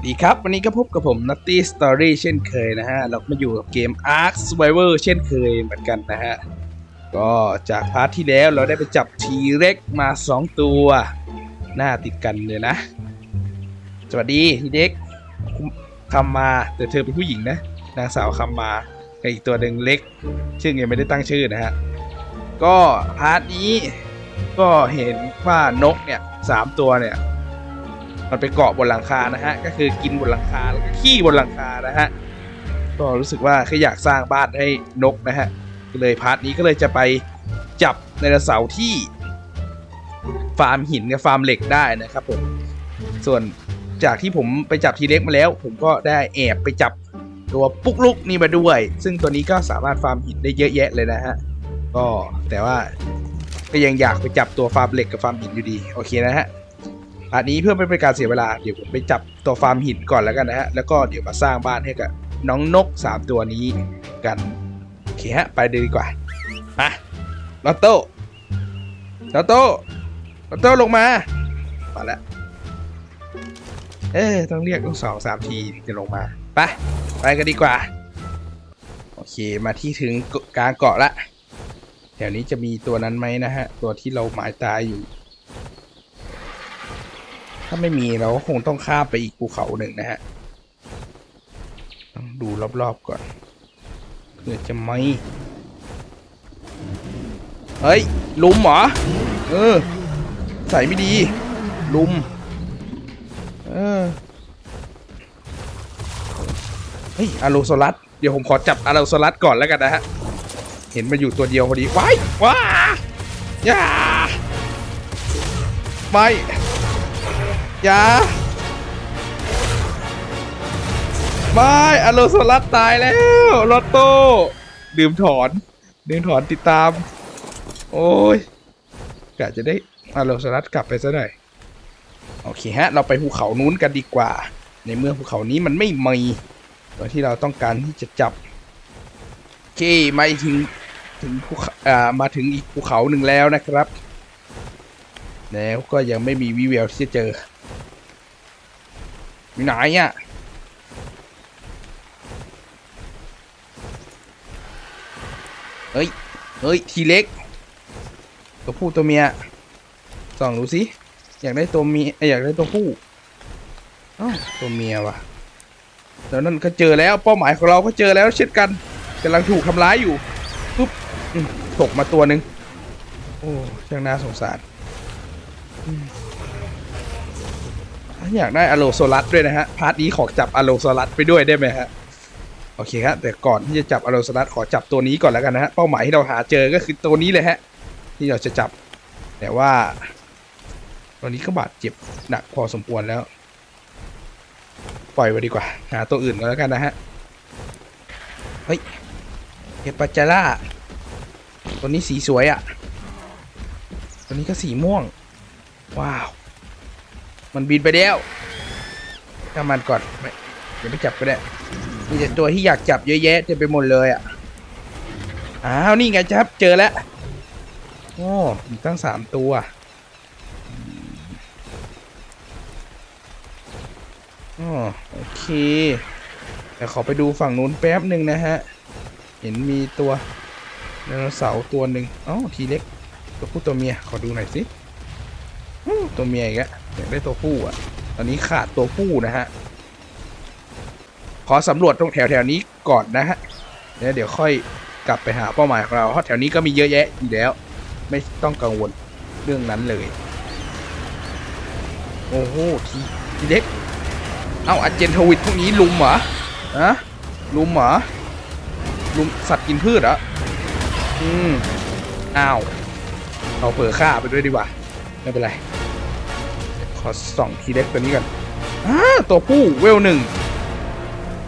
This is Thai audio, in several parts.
วัสดีครับ วันนี้ก็พบกับผม Nutty Story เช่นเคยนะฮะ เรามาอยู่กับเกม Ark Survivor เช่นเคยเหมือนกันนะฮะ ก็จากพาร์ทที่แล้วเราได้ไปจับทีเร็กมา 2 ตัว หน้าติดกันเลยนะ สวัสดีทีเด็กคำมา แต่เธอเป็นผู้หญิงนะ นางสาวคำมากับอีกตัวหนึ่งเล็ก ชื่อยังไม่ได้ตั้งชื่อนะฮะ ก็พาร์ทนี้ก็เห็นว่านกเนี่ยสามตัวเนี่ย มันไปเกาะบนหลังคานะฮะก็คือกินบนหลังคาแล้วก็ขี้บนหลังคานะฮะก็รู้สึกว่าแค่อยากสร้างบ้านให้นกนะฮะก็เลยพาร์ทนี้ก็เลยจะไปจับไดโนเสาที่ฟาร์มหินกับฟาร์มเหล็กได้นะครับผมส่วนจากที่ผมไปจับทีเล็กมาแล้ว ผมก็ได้แอบไปจับตัวปุ๊กลุกนี่มาด้วย ซึ่งตัวนี้ก็สามารถฟาร์มหินได้เยอะแยะเลยนะฮะก็แต่ว่าก็ยังอยากไปจับตัวฟาร์มเหล็กกับฟาร์มหินอยู่ดีโอเคนะฮะ อันนี้เพื่อไม่เป็นการเสียเวลาเดี๋ยวผมไปจับตัวฟาร์มหินก่อนแล้วกันนะฮะแล้วก็เดี๋ยวมาสร้างบ้านให้กับน้องนก 3 ตัวนี้กันโอเคฮะไปเลยดีกว่ามาลอตโต้ลอตโต้ลอตโต้ลงมามาแล้วเออต้องเรียกต้องสองสามทีถึงจะลงมาไปไปกันดีกว่าโอเคมาที่ถึงกลางเกาะละแถวนี้จะมีตัวนั้นไหมนะฮะตัวที่เราหมายตายอยู่ ถ้าไม่มีเราก็คงต้องข้ามไปอีกภูเขาหนึ่งนะฮะ ต้องดูรอบๆก่อนเพื่อจะไม่ เฮ้ย ลุมเหรอ เออ ใส่ไม่ดี ลุม เออ เฮ้ย อาโลโซลัส เดี๋ยวผมขอจับอาโลโซลัสก่อนแล้วกันนะฮะ เห็นมันอยู่ตัวเดียวพอดี ว้าย ว้าย่าไม่ อย่าไม่อโลโซลัสตายแล้วลอตโต้ดื่มถอน ดื่มถอนติดตาม โอ้ยกะจะได้อโลโซลัสกลับไปซะหน่อย โอเคฮะ เราไปภูเขานู้นกันดีกว่า ในเมื่อภูเขานี้มันไม่มีตัวที่เราต้องการที่จะจับโอเคมาถึงถึงภูเขาอ่ามาถึงอีกภูเขาหนึ่งแล้วนะครับ แล้วก็ยังไม่มีวิแววที่จะเจอ อยู่ไหนอะเฮ้ย เฮ้ย ทีเล็กตัวผู้ตัวเมียส่องดูสิ อยากได้ตัวเมียอยากได้ตัวผู้อ้าวตัวเมียว่ะแล้วนั่นก็เจอแล้วเป้าหมายของเราก็เจอแล้วเช่นกันกำลังถูกทำร้ายอยู่ปุ๊บตกมาตัวหนึ่งโอ้ช่างน่าสงสาร อยากได้อโลโซลัสด้วยนะฮะ พาร์ทนี้ขอจับอโลโซลัสไปด้วยได้ไหมฮะ โอเคครับแต่ก่อนที่จะจับอโลโซลัสขอจับตัวนี้ก่อนแล้วกันนะฮะ เป้าหมายที่เราหาเจอก็คือตัวนี้เลยฮะ ที่เราจะจับ แต่ว่าตัวนี้ก็บาดเจ็บหนักพอสมควรแล้ว ปล่อยไปดีกว่า หาตัวอื่นก็แล้วกันนะฮะ เฮ้ยเฮปาจาร่าตัวนี้สีสวยอะ่ะ ตัวนี้ก็สีม่วง ว้าว มันบินไปแล้วถ้ามันก่อนไม่เดี๋ยวไปจับก็ได้ มีแต่ตัวที่อยากจับเยอะแยะเต็มไปหมดเลยอะ อ้าว นี่ไงจับ เจอแล้ว โอ้ตั้งสามตัวอ๋อโอเคแต่ขอไปดูฝั่งนู้นแป๊บหนึ่งนะฮะ เห็นมีตัวไดโนเสาร์ตัวหนึ่งอ๋อทีเล็ก ตัวผู้ตัวเมีย ขอดูหน่อยสิ ตัวเมียอีกแล้วอยาก ได้ตัวผู้อะ ตอนนี้ขาดตัวผู้นะฮะ ขอสำรวจตรงแถวแถวนี้ก่อนนะฮะแล้วเดี๋ยวค่อยกลับไปหาเป้าหมายของเราเพราะแถวนี้ก็มีเยอะแยะอยู่แล้ว ไม่ต้องกังวลเรื่องนั้นเลย โอ้โหทีทีเล็ก เอาอาเจนทวิตพวกนี้ลุมเหรออะลุมเหรอลุมสัตว์กินพืชเหรออืมอ้าวเอาเผลอฆ่าไปด้วยดีกว่า ไม่เป็นไร อส่องทีเล็กตัวนี้ก่อนอตัวผู้เวลหนึ่ง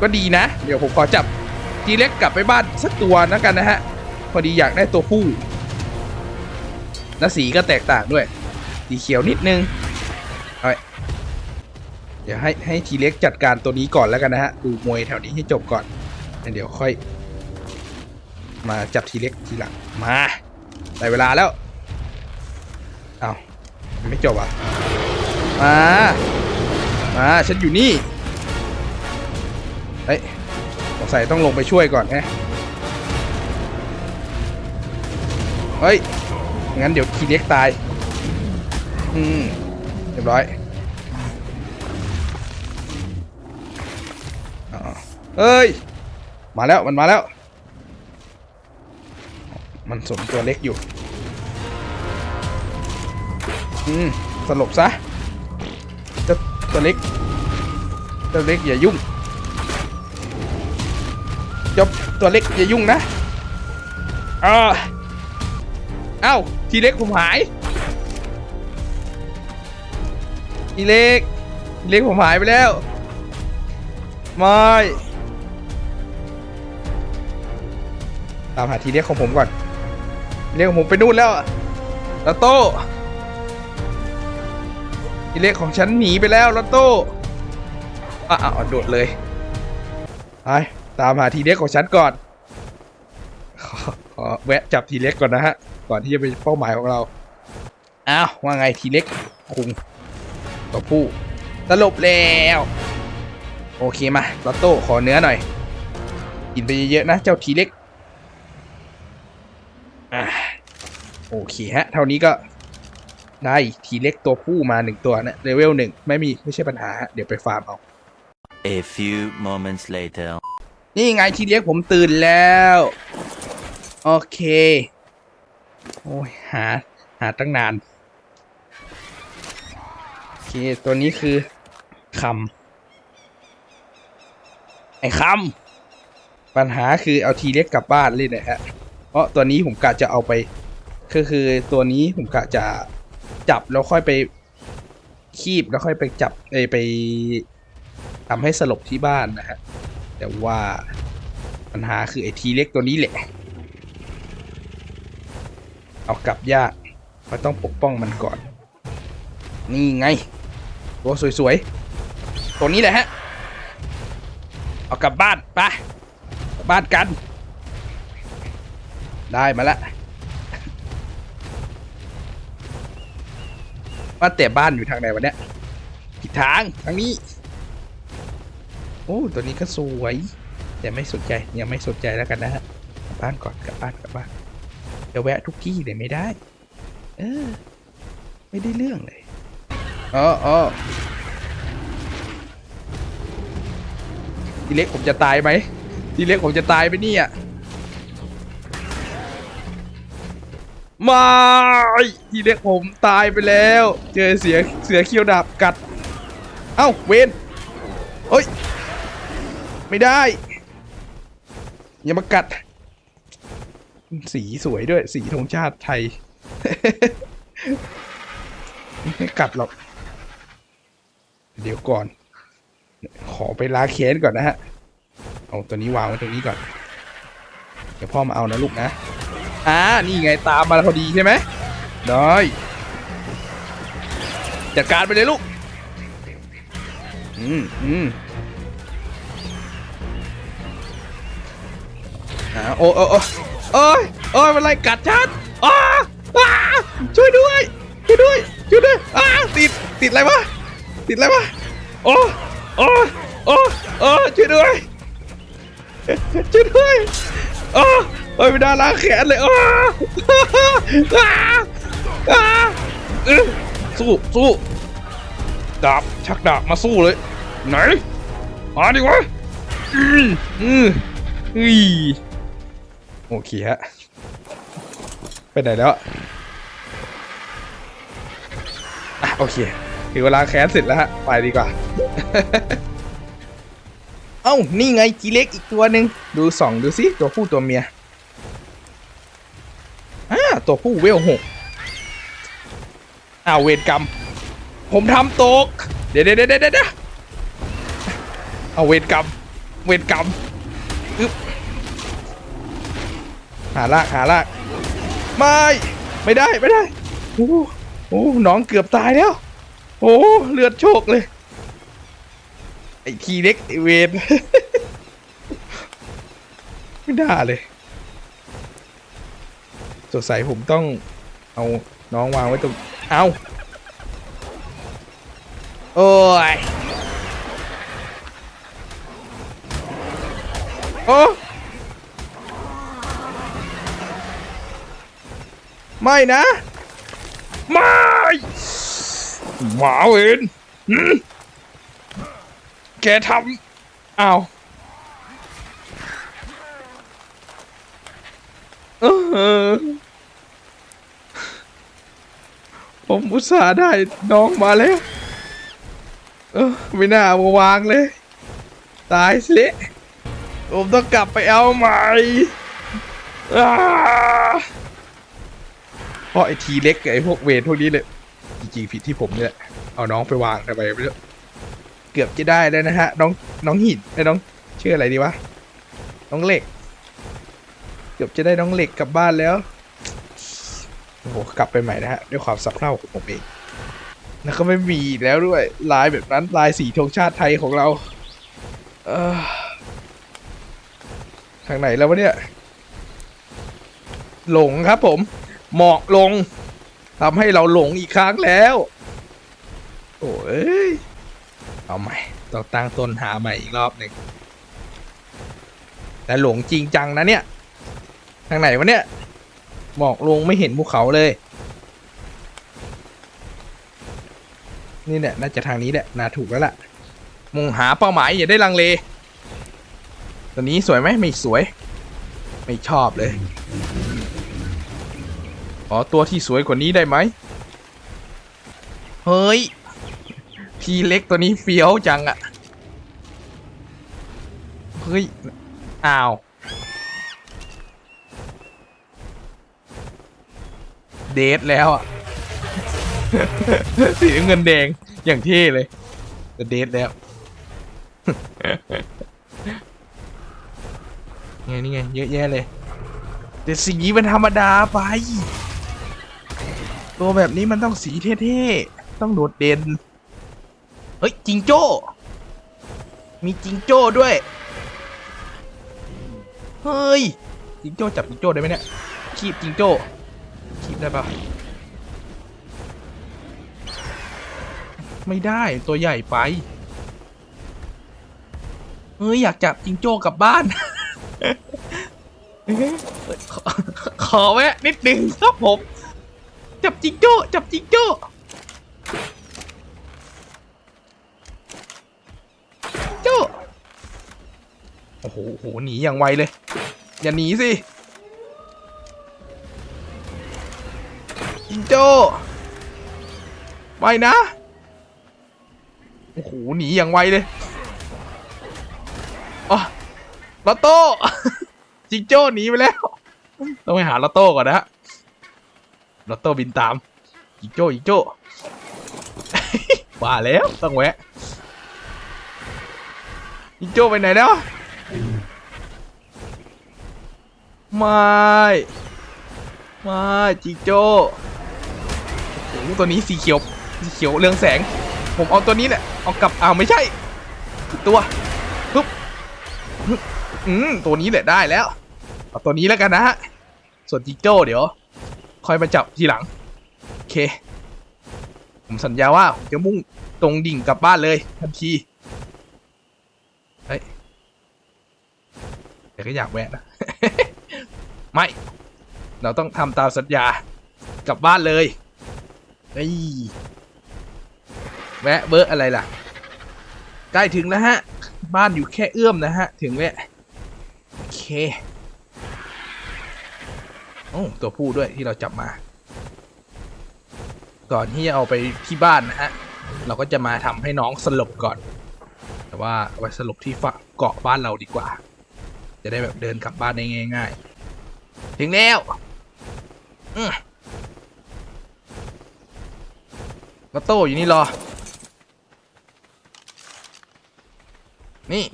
ก็ดีนะ เดี๋ยวผมขอจับทีเล็กกลับไปบ้านสักตัวนะกันนะฮะ พอดีอยากได้ตัวผู้และสีก็แตกต่างด้วย สีเขียวนิดนึงเอาเดี๋ยวให้ให้ทีเล็กจัดการตัวนี้ก่อนแล้วกันนะฮะ ดูมวยแถวนี้ให้จบก่อนแล้วเดี๋ยวค่อย มาจับทีเล็กทีหลัง มาได้เวลาแล้ว เอาไม่จบอะ มา มาฉันอยู่นี่ เฮ้ยสงสัยต้องลงไปช่วยก่อนแฮะเฮ้ย งั้นเดี๋ยวทีเล็กตาย อืม เรียบร้อยเอ้ย มาแล้ว มันมาแล้ว มันสมตัวเล็กอยู่ อืม สลบซะ ตัวเล็กเจ้าเล็กอย่ายุ่งจ้าตัวเล็กอย่ายุ่งนะอ่าเอ้าทีเล็กผมหายทีเล็กทีเล็กผมหายไปแล้วไม่ตามหาทีเล็กของผมก่อนทีเล็กของผมไปนู่นแล้วอะลอตโต้ ทีเล็กของฉันหนีไปแล้วลอตโต้อะอะโดดเลยไปตามหาทีเล็กของฉันก่อนขอขอแวะจับทีเล็กก่อนนะฮะ ก่อนที่จะเป็นเป้าหมายของเรา อ้าว ว่าไงทีเล็กคุงตัวผู้สลบแล้ว โอเคมาลอตโต้ขอเนื้อหน่อย กินไปเยอะๆนะ เจ้าทีเล็ก อ่าโอเคฮะ เท่านี้ก็ ได้ทีเล็กตัวผู้มาหนึ่งตัวนะเลเวลหนึ่งไม่มีไม่ใช่ปัญหาฮะเดี๋ยวไปฟาร์มเอา A few moments later. นี่ไงทีเล็กผมตื่นแล้ว โอเค โอ้ยหา หาตั้งนาน โอเค ตัวนี้คือคำไอ้คำปัญหาคือเอาทีเล็กกลับบ้านเลยนะฮะ เพราะตัวนี้ผมกะจะเอาไปคือคือตัวนี้ผมกะจะ จับแล้วค่อยไปคีบแล้วค่อยไปจับเอไปทำให้สลบที่บ้านนะฮะแต่ว่าปัญหาคือไอ้ทีเล็กตัวนี้แหละ เอากลับยากเราต้องปกป้องมันก่อน นี่ไง ตัวสวยๆ ตัวนี้แหละฮะ เอากลับบ้านไปบบ้านกัน ได้มาละ ว่าแต่บ้านอยู่ทางไหนวะเนี่ยผิดทางทางนี้ โอ้ตัวนี้ก็สวยแต่ไม่สนใจยังไม่สนใจแล้วกันนะฮะกลับบ้านก่อนกลับบ้านกลับบ้านจะแวะทุกที่เลยไม่ได้ เออ ไม่ได้เรื่องเลยอ๋ออ๋อทีเล็กผมจะตายไหมทีเล็กผมจะตายไหมเนี่ย ไม่ทีเล็กผมตายไปแล้ว เจอเสือเสือเขี้ยวดาบกัด เอ้าเวนเฮ้ย ไม่ได้ อย่ามากัด สีสวยด้วย สีธงชาติไทย ไม่กัดหรอก เดี๋ยวก่อน ขอไปล้างแค้นก่อนนะฮะ เอาตัวนี้วางไว้ตรงนี้ก่อน เดี๋ยวพ่อมาเอานะลูกนะ อ่านี่ไงตามมาพอดีใช่ไหมได้จัดการไปเลยลูก อืมอืมอ่าโอ้โอ้โอ้โอ้ยโอ้ยมันไล่กัดฉันอ้าอ้าช่วยด้วย ช่วยด้วย ช่วยด้วยอ้าติด ติดอะไรวะ ติดอะไรวะ โอ้โอ้โอ้โอ้ช่วยด้วย ช่วยด้วยโอ้ โอ้ยไม่ได้ล้างแขนเลยโอ้อ้าอ้าสู้สู้ดาบชักดาบมาสู้เลย ไหนมาดิวะอืมอืมอือโอเคฮะไปไหนแล้วอะโอเคถึงเวลาแคสเสร็จแล้วฮะไปดีกว่า เอ้า นี่ไงจีเล็กอีกตัวหนึ่งดูสองดูสิตัวผู้ตัวเมีย ตัวผู้เวลหกอ้าวเวรกรรม ผมทำตก เดี๋ยวเดี๋ยวเดี๋ยวเดี๋ยวเอาเวรกรรม เวรกรรมอึ๊บหาลากหาลาก ไม่ ไม่ได้ไม่ได้โอ้โหโอ้น้องเกือบตายแล้ว โอ้โหเลือดโชกเลย ไอ้ทีเล็กไอเวนไม่ได้เลย สดใสยผมต้องเอาน้องวางไว้ตรงเอาโอ้ยโอ้ไม่นะ ไม่หมาเวนแกทำเอาเออ ผมอุตส่าห์ได้น้องมาแล้ว เออไม่น่ามาวางเลย ตายสิ ผมต้องกลับไปเอาใหม่เพราะไอทีเล็กกับไอพวกเวรพวกนี้เลยจริงๆผิดที่ผมเนี่ยเอาน้องไปวางทำไมไม่รู้เกือบจะได้แล้วนะฮะ น้องน้องหินไอ้น้องชื่ออะไรดีวะ น้องเหล็ก เกือบจะได้น้องเหล็กกลับบ้านแล้ว โหกลับไปใหม่นะฮะ ด้วยความสับเท่าของผมเอง แล้วก็ไม่มีแล้วด้วยลายแบบนั้นลายสีธงชาติไทยของเรา เออทางไหนแล้ววะเนี่ย หลงครับผมหมอกลงทำให้เราหลงอีกครั้งแล้ว โอ้ยเอาใหม่ต้องตั้งต้นหาใหม่อีกรอบหนึ่งแต่หลงจริงจังนะเนี่ย ทางไหนวะเนี่ย หมอกลงไม่เห็นภูเขาเลย นี่แหละน่าจะทางนี้แหละน่าถูกแล้วล่ะมุ่งหาเป้าหมายอย่าได้ลังเลตัวนี้สวยไหมไม่สวย ไม่ชอบเลยขอตัวที่สวยกว่านี้ได้ไหมเฮ้ย ทีเล็กตัวนี้เฟี้ยวจังอะเฮ้ย อ้าว เดทแล้วอะสีน้ำเงินแดงอย่างเท่เลยแต่เดทแล้วไงนี่ไงเยอะแยะเลยแต่สีมันธรรมดาไป ตัวแบบนี้มันต้องสีเท่ๆ ต้องโดดเด่น เฮ้ยจิงโจ้ มีจิงโจ้ด้วย เฮ้ยจิงโจ้จับจิงโจ้ได้ไหมเนี่ย คีบจิงโจ้ คีบได้ปะไม่ได้ตัวใหญ่ไปเฮ้ย อยากจับจิงโจ้กลับบ้าน ขอแวะนิดนึงครับผม จับจิงโจ้จับจิงโจ้โจ้โอ้โอ้โหหนีอย่างไวเลย อย่าหนีสิ ไปนะ โอ้โห หนีอย่างไวเลยอ๋อลอตโต้ จิงโจ้หนีไปแล้ว ต้องไปหาลอตโต้ก่อนนะฮะลอตโต้บินตาม จิงโจ้ จิงโจ้ว่าแล้ว ต้องแวะ จิงโจ้ไปไหนแล้ว ไม่ ไม่ จิงโจ้ โอ้ตัวนี้สีเขียวสีเขียวเรืองแสง ผมเอาตัวนี้แหละเอากลับอ้าวไม่ใช่ตัวปึ๊บอืมตัวนี้แหละได้แล้วเอาตัวนี้แล้วกันนะฮะส่วนจิงโจ้เดี๋ยวคอยมาจับทีหลังโอเค ผมสัญญาว่าจะมุ่งตรงดิ่งกลับบ้านเลยทันทีเฮ้ยแต่ก็อยากแวะนะไม่ เราต้องทำตามสัญญากลับบ้านเลย เฮ้ยแวะเบอร์อะไรล่ะ ใกล้ถึงแล้วฮะ บ้านอยู่แค่เอื้อมนะฮะ ถึงแวะโอเคโอ้ตัวผู้ด้วยที่เราจับมา ก่อนที่จะเอาไปที่บ้านนะฮะ เราก็จะมาทำให้น้องสลบก่อน แต่ว่าไว้สลบที่เกาะบ้านเราดีกว่า จะได้แบบเดินกลับบ้านได้ง่าย ๆ ถึงแล้ว อื มลอตโต้อยู่นี่รอ นี่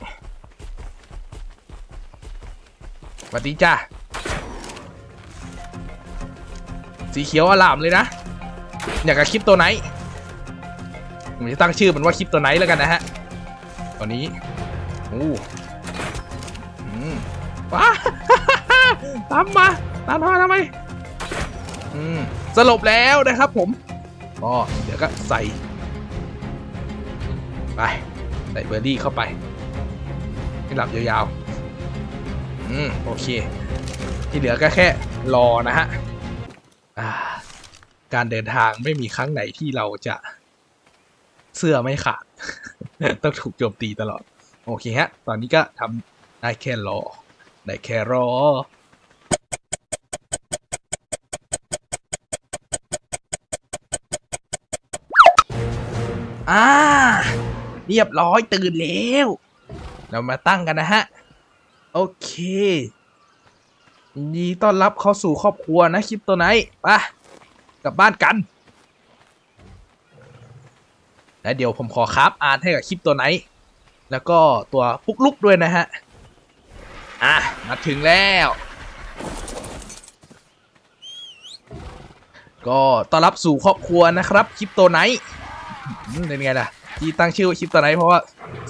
สวัสดีจ้าสีเขียวอลามเลยนะ อยากกับคลิปตัวไหน ผมจะตั้งชื่อมันว่าคลิปตัวไหนแล้วกันนะฮะ ตอนนี้โอ้อืมว้าตามมา ตามมาทำไม อืม สลบแล้วนะครับผม ก็เดี๋ยวก็ใส่ไปใส่เบอร์รี่เข้าไป ให้หลับยาวๆ อืม โอเค ที่เหลือก็แค่รอนะฮะาการเดินทางไม่มีครั้งไหนที่เราจะเสื้อไม่ขาด ต้องถูกโจมตีตลอด โอเคฮะ ตอนนี้ก็ทำได้แค่รอ ได้แค่รอ เรียบร้อยตื่นแล้ว เรามาตั้งกันนะฮะ โอเคยินดีต้อนรับเข้าสู่ครอบครัวนะคลิปตัวไหนไปะกลับบ้านกันแล้วเดี๋ยวผมขอคราฟอ่านให้กับคลิปตัวไหน แล้วก็ตัวปุกลุกด้วยนะฮะ อะ มาถึงแล้ว ก็ต้อนรับสู่ครอบครัวนะครับคลิปตัวไหนเป็นไงล่ะ ที่ตั้งชื่อว่าคลิปตัวไหนเพราะว่า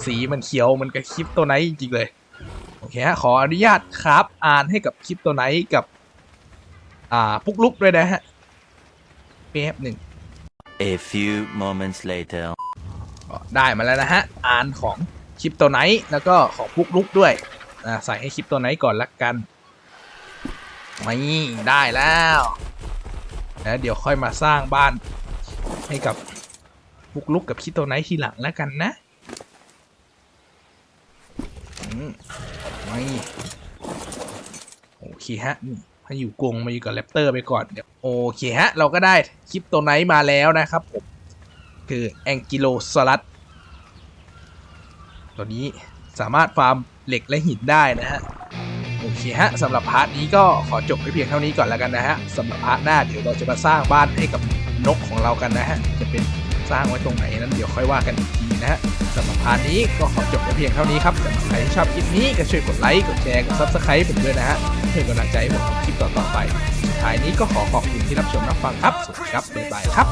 สีมันเขียวมันกับคลิปตัวไหนจริงๆเลยโอเคฮะขออนุญาตครับอ่านให้กับคลิปตัวไหนกับ อ่าปุกลุกด้วยนะฮะแป๊บหนึ่ง A few moments later. ก็ได้มาแล้วนะฮะอ่านของคลิปตัวไหนแล้วก็ของปุกลุกด้วยอ่าใส่ให้คลิปตัวไหนก่อนละกันไม่ได้แล้วแล้วเดี๋ยวค่อยมาสร้างบ้านให้กับ ปุกลุกกับคลิปตัวไนท์ทีหลังแล้วกันนะไม่โอเคฮะนี่ให้อยู่กงมาอยู่กับแรปเตอร์ไปก่อนเดี๋ยวโอเคฮะ เราก็ได้คลิปตัวไหนมาแล้วนะครับผมคือแองกิโลซอรัสตัวนี้สามารถฟาร์มเหล็กและหินได้นะฮะ โอเคฮะสำหรับพาร์ทนี้ก็ขอจบไว้เพียงเท่านี้ก่อนแล้วกันนะฮะสำหรับพาร์ทหน้าเดี๋ยวเราจะมาสร้างบ้านให้กับนกของเรากันนะฮะจะเป็น สร้างไว้ตรงไหนนั้นเดี๋ยวค่อยว่ากันอีกทีนะฮะสำหรับพาร์ทนี้ก็ขอจบไว้เพียงเท่านี้ครับสำหรับใครที่ชอบคลิปนี้ก็ช่วยกดไลค์กดแชร์กดซับสไครต์ผมด้วยนะฮะเพื่อกำลังใจให้ผมทำคลิปต่อๆไปสุดท้ายนี้ก็ขอขอบคุณที่รับชมรับฟังครับสวัสดีครับบ๊ายบายครับ